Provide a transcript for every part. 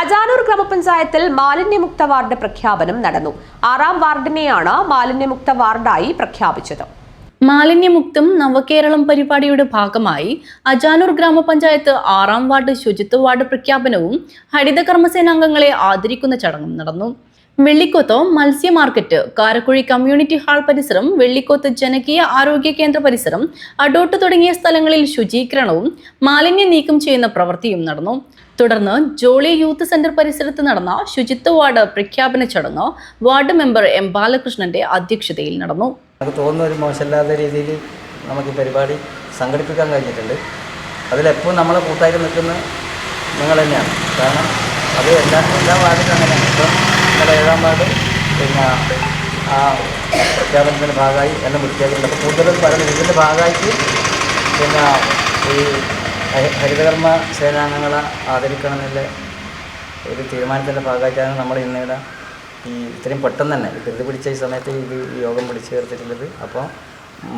അജാനൂർ ഗ്രാമപഞ്ചായത്തിൽ മാലിന്യമുക്ത വാർഡ് പ്രഖ്യാപനം നടന്നു. ആറാം വാർഡിനെയാണ് മാലിന്യമുക്ത വാർഡായി പ്രഖ്യാപിച്ചത്. മാലിന്യമുക്തം നവകേരളം പരിപാടിയുടെ ഭാഗമായി അജാനൂർ ഗ്രാമപഞ്ചായത്ത് ആറാം വാർഡ് ശുചിത്വ വാർഡ് പ്രഖ്യാപനവും ഹരിത കർമ്മസേനാംഗങ്ങളെ ആദരിക്കുന്ന ചടങ്ങും നടന്നു. വെള്ളിക്കോത്ത് മത്സ്യ മാർക്കറ്റ് കാരക്കുഴി കമ്മ്യൂണിറ്റി ഹാൾ പരിസരം വെള്ളിക്കോത്ത് ജനകീയ ആരോഗ്യ കേന്ദ്ര പരിസരം അടോട്ട് തുടങ്ങിയ സ്ഥലങ്ങളിൽ ശുചീകരണവും മാലിന്യ നീക്കം ചെയ്യുന്ന പ്രവൃത്തിയും നടന്നു. തുടർന്ന് ജോളി യൂത്ത് സെന്റർ പരിസരത്ത് നടന്ന ശുചിത്വ വാർഡ് പ്രഖ്യാപന ചടങ്ങ് വാർഡ് മെമ്പർ എം ബാലകൃഷ്ണന്റെ അധ്യക്ഷതയിൽ നടന്നു. തോന്നുന്ന ഒരു മോശമില്ലാത്ത രീതിയിൽ നമുക്ക് പരിപാടി സംഘടിപ്പിക്കാൻ കഴിഞ്ഞിട്ടുണ്ട്. അതിലെപ്പോഴും നമ്മളെ കൂട്ടായിട്ട് നിൽക്കുന്ന നിങ്ങൾ തന്നെയാണ്. കാരണം അത് എല്ലാ എല്ലാ വാർഡിലും അങ്ങനെയാണ്. ഇപ്പം പിന്നെ ആ പ്രഖ്യാപനത്തിന്റെ ഭാഗമായി എല്ലാം വൃത്തിയാക്കിയിട്ടുണ്ട്. അപ്പോൾ കൂടുതലും പറയുന്നത് ഇതിന്റെ ഭാഗമായിട്ട് പിന്നെ ഈ ഹരിതകർമ്മ സേനാംഗങ്ങളെ ആദരിക്കണമെന്നുള്ള ഒരു തീരുമാനത്തിന്റെ ഭാഗമായിട്ടാണ് നമ്മൾ ഇന്നിവിടെ ഈ ഇത്രയും പെട്ടെന്ന് തന്നെ ധൃതി പിടിച്ച ഈ സമയത്ത് ഇത് യോഗം പിടിച്ചു ചേർത്തിട്ടുള്ളത്. അപ്പോൾ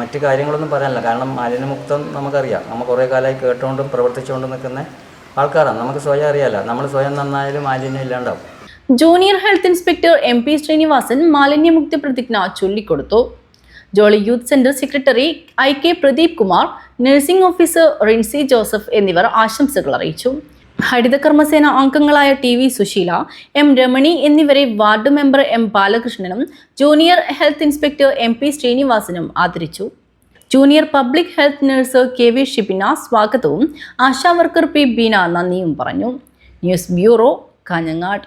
മറ്റു കാര്യങ്ങളൊന്നും പറയാനില്ല. കാരണം മാലിന്യമുക്തം നമുക്കറിയാം. നമ്മൾ കുറേ കാലമായി കേട്ടുകൊണ്ടും പ്രവർത്തിച്ചുകൊണ്ടും നിൽക്കുന്ന ആൾക്കാരാണ്. നമുക്ക് സ്വയം അറിയാമല്ലോ നമ്മൾ സ്വയം നന്നായാലും മാലിന്യം ഇല്ലാണ്ടാവും. Junior health inspector M P Srinivasan മാലിന്യമുക്തി പ്രതിജ്ഞ ചൊല്ലിക്കൊടുത്തു. Jolly youth centre secretary I K Pradeep Kumar nursing officer Rincy Joseph എന്നിവർ ആശംസകൾ അറിയിച്ചു. ഹരിത കർമ്മസേന അംഗങ്ങളായ T V Sushila M Ramani എന്നിവരെ ward member M ബാലകൃഷ്ണനും junior health inspector M P ശ്രീനിവാസനും ആദരിച്ചു. Junior public health nurse K V Shibina സ്വാഗതവും ASHA worker P Beena നന്ദിയും പറഞ്ഞു. News bureau Kanhangad.